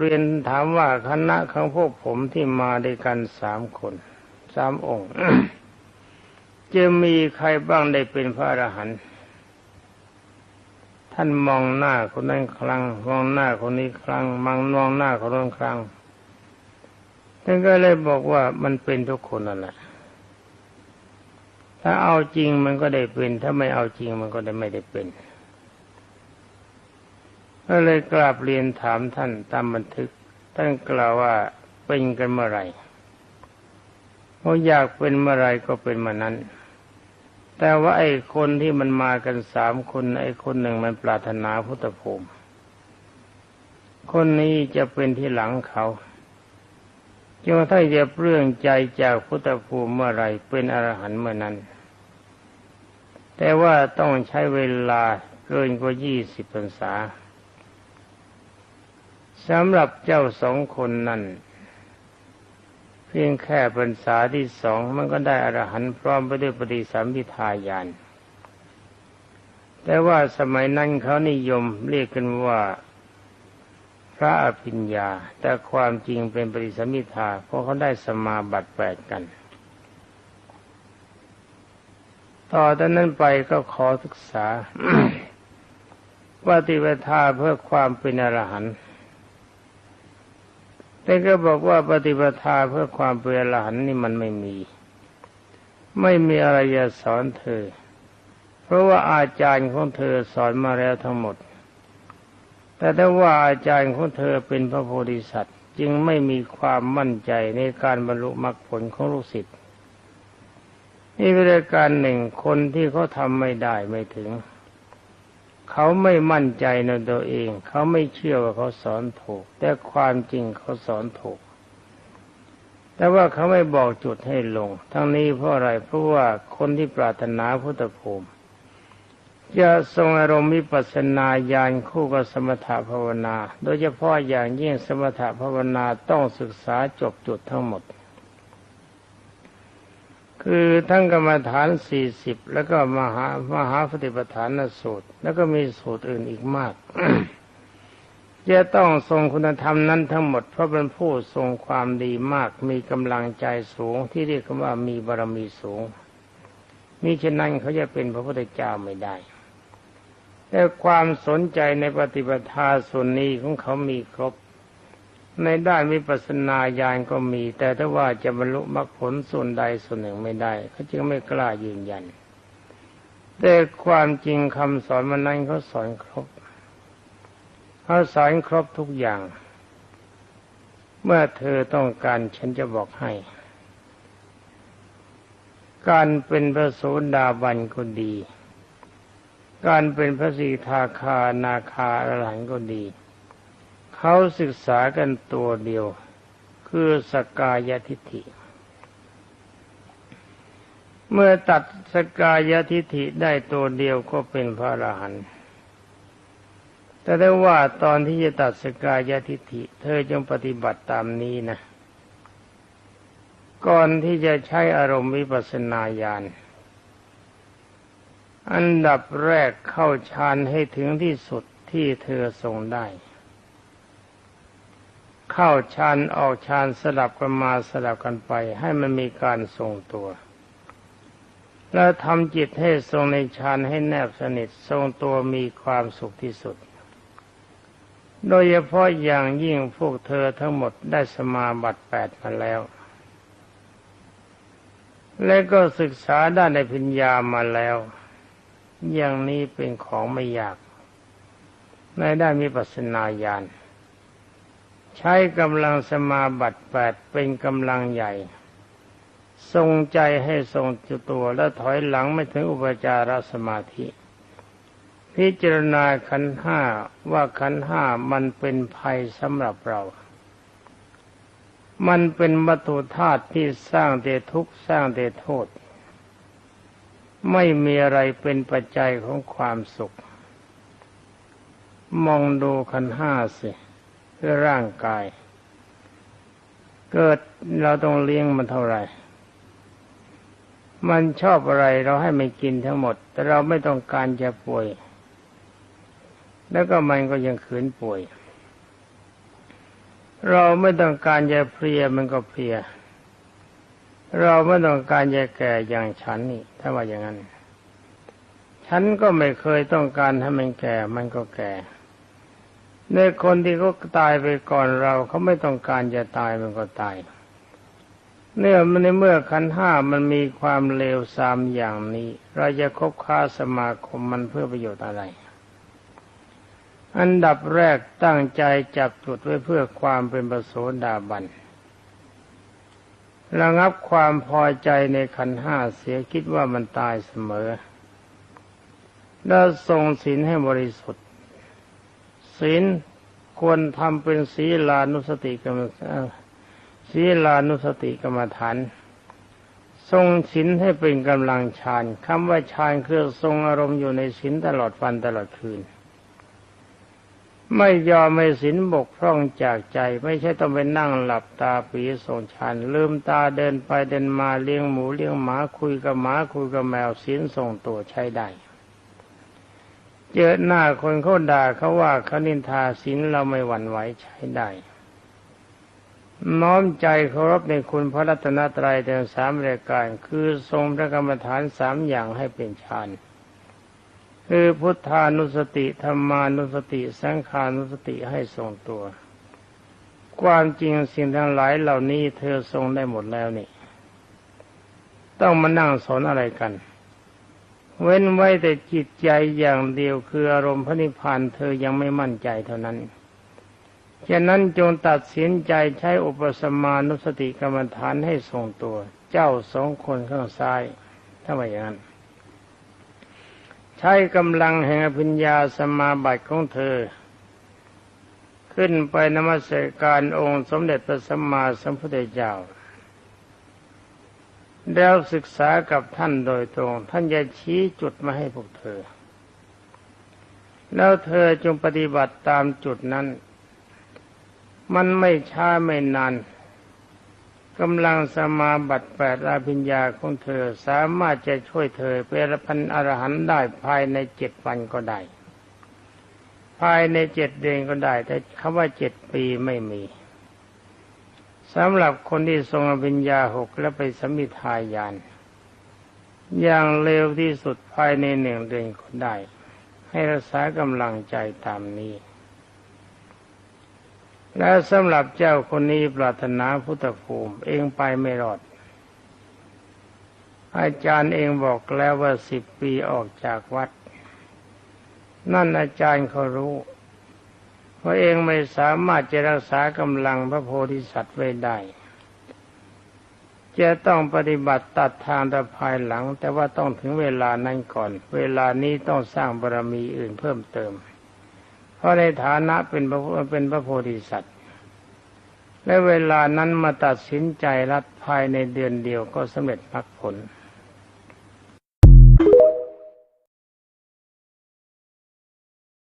เรียนถามว่าคณะของพวกผมที่มาด้วยกันสามคนสามองค์จะมีใครบ้างได้เป็นพระอรหันต์ท่านมองหน้าคนนั้นครั้งมองหน้าคนนี้ครั้งมังมองหน้าคนนั้นครั้งท่านก็เลยบอกว่ามันเป็นทุกคนนั่นแหละถ้าเอาจริงมันก็ได้เป็น ถ้าไม่เอาจริงมันก็ได้ไม่ได้เป็น ก็เลยกราบเรียนถามท่านตามบันทึกท่านกล่าวว่าเป็นกันเมื่อไรเขาอยากเป็นเมื่อไรก็เป็นเมื่อนั้น แต่ว่าไอ้คนที่มันมากันสามคนไอ้คนหนึ่งมันปรารถนาพุทธภูมิ คนนี้จะเป็นที่หลังเขาจนถ้าจะเปลื้องใจจากพุทธภูมิเมื่อไรเป็นอรหันต์เมื่อนั้น แต่ว่าต้องใช้เวลาเกินกว่ายี่สิบพรรษา สำหรับเจ้าสองคนนั้น เพียงแค่พรรษาที่สองมันก็ได้อรหันต์พร้อมไปด้วยปฏิสัมพิทายาน แต่ว่าสมัยนั้นเขานิยมเรียกกันว่าพระอภิญญา แต่ความจริงเป็นปฏิสมิทาเพราะเขาได้สมาบัติแปดกัน ต่อจากนั้นไปก็ขอศึกษาปฏิปทาเพื่อความเป็นอรหันต์ แต่ก็บอกว่าปฏิปทาเพื่อความเป็นอรหันต์นี่มันไม่มี ไม่มีอะไรจะสอนเธอ เพราะว่าอาจารย์ของเธอสอนมาแล้วทั้งหมด แต่ถ้าว่าอาจารย์ของเธอเป็นพระโพธิสัตว์ จึงไม่มีความมั่นใจในการบรรลุมรรคผลของลูกศิษย์นี่เป็นการหนึ่งคนที่เขาทำไม่ได้ไม่ถึง เขาไม่มั่นใจในตัวเอง เขาไม่เชื่อว่าเขาสอนถูก แต่ความจริงเขาสอนถูก แต่ว่าเขาไม่บอกจุดให้ลง ทั้งนี้เพราะอะไรเพราะว่าคนที่ปรารถนาพุทธภูมิจะทรงอารมณ์วิปัสนาญาณคู่กับสมถะภาวนา โดยเฉพาะอย่างยิ่งสมถะภาวนาต้องศึกษาจบจุดทั้งหมด คือทั้งกรรมฐานสี่สิบแล้วก็มหามหาปฏิปทานสูตร แล้วก็มีสูตรอื่นอีกมากจะต้องทรงคุณธรรมนั้นทั้งหมดเพราะเป็นผู้ทรงความดีมาก มีกำลังใจสูงที่เรียกว่ามีบารมีสูงมิฉะนั้นเขาจะเป็นพระพุทธเจ้าไม่ได้ แต่ความสนใจในปฏิปทาส่วนนี้ของเขามีครบ ในด้านวิปัสสนาญาณก็มี แต่ถ้าว่าจะบรรลุมรรคผลส่วนใดส่วนหนึ่งไม่ได้เขาจึงไม่กล้ายืนยัน แต่ความจริงคำสอนมันนั้นเขาสอนครบเขาสอนครบทุกอย่าง เมื่อเธอต้องการฉันจะบอกให้ การเป็นพระโสดาบันก็ดี การเป็นพระสีทาคานาคาอรหันก็ดี เขาศึกษากันตัวเดียว คือสกายทิฐิ เมื่อตัดสกายทิฐิได้ตัวเดียวก็เป็นพระอรหันต์แต่ได้ว่าตอนที่จะตัดสกายทิฐิ เธอจงปฏิบัติตามนี้นะ ก่อนที่จะใช้อารมณ์วิปัสสนาญาณอันดับแรกเข้าฌานให้ถึงที่สุดที่เธอทรงได้ เข้าฌานออกฌานสลับกันมาสลับกันไป ให้มันมีการทรงตัว แล้วทำจิตให้ทรงในฌานให้แนบสนิททรงตัวมีความสุขที่สุด โดยเฉพาะอย่างยิ่งพวกเธอทั้งหมดได้สมาบัติแปดมาแล้ว และก็ศึกษาด้านในพิญญามาแล้ว อย่างนี้เป็นของไม่ยาก ในด้านมีปัสนาญาณ ใช้กำลังสมาบัติแปดเป็นกำลังใหญ่ ทรงใจให้ทรงจุตัวแล้วถอยหลังไม่ถึงอุปจารสมาธิ พิจารณาขันห้าว่าขันห้ามันเป็นภัยสำหรับเรา มันเป็นวัตถุธาตุที่สร้างแต่ทุกข์สร้างแต่โทษ ไม่มีอะไรเป็นปัจจัยของความสุข มองดูขันห้าสิ คือร่างกาย เกิดเราต้องเลี้ยงมันเท่าไหร่ มันชอบอะไรเราให้มันกินทั้งหมด แต่เราไม่ต้องการจะป่วย แล้วก็มันก็ยังขืนป่วย เราไม่ต้องการจะเพลียมันก็เพลีย เราไม่ต้องการจะแก่อย่างฉันนี่ ถ้าว่าอย่างนั้นฉันก็ไม่เคยต้องการให้มันแก่ มันก็แก่ ในคนที่เขาตายไปก่อนเราเขาไม่ต้องการจะตายมันก็ตาย เนื่อมันในเมื่อขันห้ามันมีความเลวทรามอย่างนี้ เราจะคบค้าสมาคมมันเพื่อประโยชน์อะไร อันดับแรกตั้งใจจับจุดไว้เพื่อความเป็นประโสดาบันระงับความพอใจในขันห้าเสียคิดว่ามันตายเสมอ แล้วทรงศีลให้บริสุทธิ์ ศีลควรทำเป็นศีลานุสติกรรมศีลานุสติกรรมฐาน ทรงศีลให้เป็นกำลังฌานคำว่าฌานคือทรงอารมณ์อยู่ในศีลตลอดวันตลอดคืน ไม่ยอมไม่ศีลบกพร่องจากใจ ไม่ใช่ต้องไปนั่งหลับตาปีทรงฌานลืมตาเดินไปเดินมาเลี้ยงหมูเลี้ยงหมาคุยกับหมาคุยกับแมวศีลทรงตัวใช้ได้ เจอหน้าคนเขาด่าเขาว่าเขานินทาศีลเราไม่หวั่นไหวใช้ได้ น้อมใจเคารพในคุณพระรัตนตรัยแต่สามรายการ คือทรงพระกรรมฐานสามอย่างให้เป็นฌานคือพุทธานุสติธรรมานุสติสังขานุสติให้ทรงตัว ความจริงสิ่งทั้งหลายเหล่านี้เธอทรงได้หมดแล้วนี่ ต้องมานั่งสอนอะไรกัน เว้นไว้แต่จิตใจอย่างเดียวคืออารมณ์พระนิพพานเธอยังไม่มั่นใจเท่านั้น ฉะนั้นจงตัดสินใจใช้อุปสมานุสติกรรมฐานให้ทรงตัว เจ้าสองคนข้างซ้ายถ้าไม่อย่างนั้น ใช้กำลังแห่งปัญญาสมาบัติของเธอ ขึ้นไปนมัสการองค์สมเด็จพระสัมมาสัมพุทธเจ้า แล้วศึกษากับท่านโดยตรง ท่านจะชี้จุดมาให้พวกเธอ แล้วเธอจงปฏิบัติตามจุดนั้น มันไม่ช้าไม่นานกำลังสมาบัติแปดอาภิญญาของเธอสามารถจะช่วยเธอเป็นพันอรหันต์ได้ภายในเจ็ดวันก็ได้ ภายในเจ็ดเดือนก็ได้ แต่คำว่าเจ็ดปีไม่มี สำหรับคนที่ทรงอภิญญาหกและไปสมิทายาน อย่างเร็วที่สุดภายในหนึ่งเดือนก็ได้ ให้รักษากำลังใจตามนี้ และสำหรับเจ้าคนนี้ปรารถนาพุทธภูมิเองไปไม่รอด อาจารย์เองบอกแล้วว่าสิบปีออกจากวัด นั่นอาจารย์เขารู้ ว่าเองไม่สามารถจะรักษากำลังพระโพธิสัตว์ไว้ได้ จะต้องปฏิบัติตัดทางแต่ภายหลัง แต่ว่าต้องถึงเวลานั้นก่อน เวลานี้ต้องสร้างบารมีอื่นเพิ่มเติม เพราะในฐานะเป็นพระเป็นพระโพธิสัตว์ และเวลานั้นมาตัดสินใจรัดภายในเดือนเดียวก็สำเร็จมรรคผล